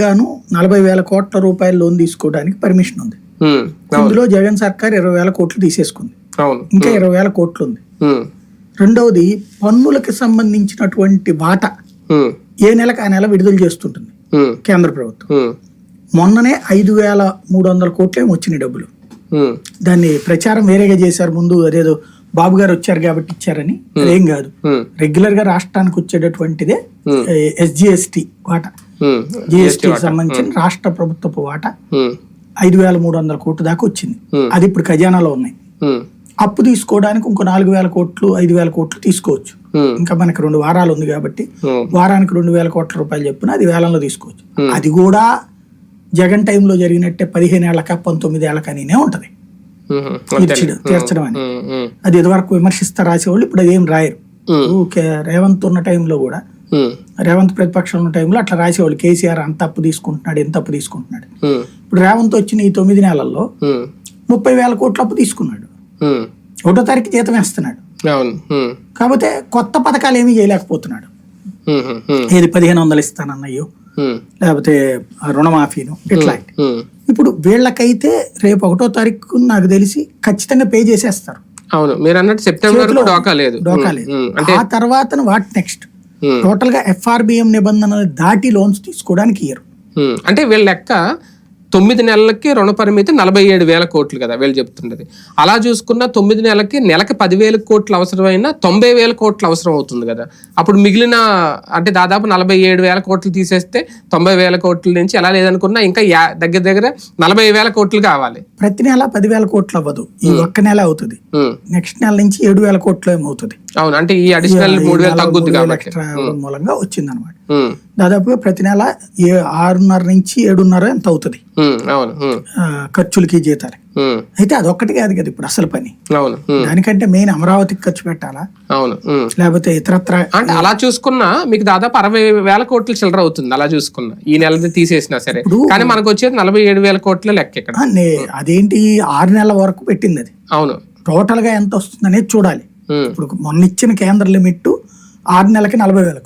గాను నలభై వేల కోట్ల రూపాయల లోన్ తీసుకోవడానికి పర్మిషన్ ఉంది. ఇందులో జగన్ సర్కార్ ఇరవై వేల కోట్లు తీసేసుకుంది. ఇంకా ఇరవై వేల కోట్లు ఉంది రెండవది పన్నులకు సంబంధించినటువంటి వాటా ఏ నెలకు ఆ నెల విడుదల చేస్తుంటుంది. కేంద్ర ప్రభుత్వం. మొన్ననే ఐదు వేల మూడు వందల కోట్లేమో వచ్చినాయి డబ్బులు. దాన్ని ప్రచారం వేరేగా చేశారు ముందు అదేదో బాబు గారు వచ్చారు కాబట్టి ఇచ్చారని. అదేం కాదు. రెగ్యులర్గా రాష్ట్రానికి వచ్చేటటువంటిదే. ఎస్జిఎస్టి వాటా. జిఎస్టికి సంబంధించిన రాష్ట్ర ప్రభుత్వపు వాటా ఐదు వేల మూడు వందల కోట్లు దాకా వచ్చింది. అది ఇప్పుడు ఖజానాలో ఉన్నాయి. అప్పు తీసుకోవడానికి ఇంకో నాలుగు వేల కోట్లు ఐదు వేల కోట్లు తీసుకోవచ్చు. ఇంకా మనకి రెండు వారాలు ఉంది కాబట్టి వారానికి రెండు వేల కోట్ల రూపాయలు చెప్పున అది వేలంలో తీసుకోవచ్చు. అది కూడా జగన్ టైంలో జరిగినట్టే పదిహేను ఏళ్ళక పంతొమ్మిది ఏళ్ళకనినే ఉంటది. తీర్చడం తీర్చడం అని. అది ఇదివరకు విమర్శిస్తా రాసేవాళ్ళు ఇప్పుడు అదేం రాయరు. రేవంత్ ఉన్న టైంలో కూడా రేవంత్ ప్రతిపక్షంలో ఉన్న టైంలో అట్లా రాసేవాళ్ళు. కేసీఆర్ అంత అప్పు తీసుకుంటున్నాడు ఎంత అప్పు తీసుకుంటున్నాడు. ఉమ్, ఇప్పుడు రేవంత్ వచ్చిన ఈ తొమ్మిది నెలల్లో ఉమ్, ముప్పై వేల కోట్ల అప్పు తీసుకున్నాడు. ఒకటో తారీఖు జీతం వేస్తున్నాడు. కాకపోతే కొత్త పథకాలు ఏమీ చేయలేకపోతున్నాడు. ఏది పదిహేను వందలు ఇస్తానన్నయ్యో లేకపోతే రుణమాఫీను ఇట్లాంటి. ఉమ్, ఇప్పుడు వీళ్ళకైతే రేపు ఒకటో తారీఖు నాకు తెలిసి ఖచ్చితంగా పే చేసేస్తారు. అవును. మీరు అన్నట్టు సెప్టెంబర్ డోకా లేదు. డోకా లేదు. ఆ తర్వాత వాట్ నెక్స్ట్? టోటల్గా ఎఫ్ఆర్బిఎం నిబంధనలు దాటి లోన్స్ తీసుకోవడానికి ఇయ్యరు. ఉమ్, అంటే వీళ్ళ లెక్క తొమ్మిది నెలలకి రుణ పరిమితి నలభై ఏడు వేల కోట్లు కదా వీళ్ళు చెప్తున్నది అలా చూసుకున్న తొమ్మిది నెలలకి నెలకి పదివేల కోట్లు అవసరమైన తొంభై వేల కోట్లు అవసరం అవుతుంది కదా. అప్పుడు మిగిలిన అంటే దాదాపు నలభై ఏడు వేల కోట్లు తీసేస్తే తొంభై వేల కోట్ల నుంచి ఎలా లేదనుకున్నా ఇంకా దగ్గర దగ్గర నలభై వేల కోట్లు కావాలి. ప్రతి నెల పదివేల కోట్లు అవ్వదు. ఈ ఒక్క నెల అవుతుంది. నెక్స్ట్ నెల నుంచి ఏడు వేల కోట్లు ఏమవుతుంది. అవును అంటే ఈ అడిషనల్ మూడు వేలు తగ్గుద్ది కాబట్టి. మూలంగా వచ్చింది అనమాట దాదాపుగా ప్రతి నెల ఏ ఆరున్నర నుంచి ఏడున్నర ఎంత అవుతుంది? ఖర్చులకి జీతాలకి. ఉమ్, అయితే అదొక్కటి కాదు కదా ఇప్పుడు అసలు పని. అవును దానికంటే మెయిన్ అమరావతికి ఖర్చు పెట్టాలా? అవును. లేకపోతే ఇతరత్ర అంటే అలా చూసుకున్నా మీకు దాదాపు అరవై వేల కోట్ల చిల్లర అవుతుంది అలా చూసుకున్నా. ఈ నెలది తీసేసినా సరే. కానీ మనకు వచ్చేది నలభై ఏడు వేల కోట్ల లెక్క ఇక్కడ. అదేంటి ఆరు నెలల వరకు పెట్టింది అది? అవును. టోటల్గా ఎంత వస్తుంది అనేది చూడాలి. ఇప్పుడు మొన్న ఇచ్చిన కేంద్ర లిమిట్ ఆరు నెలలకి నలభై వేలకు.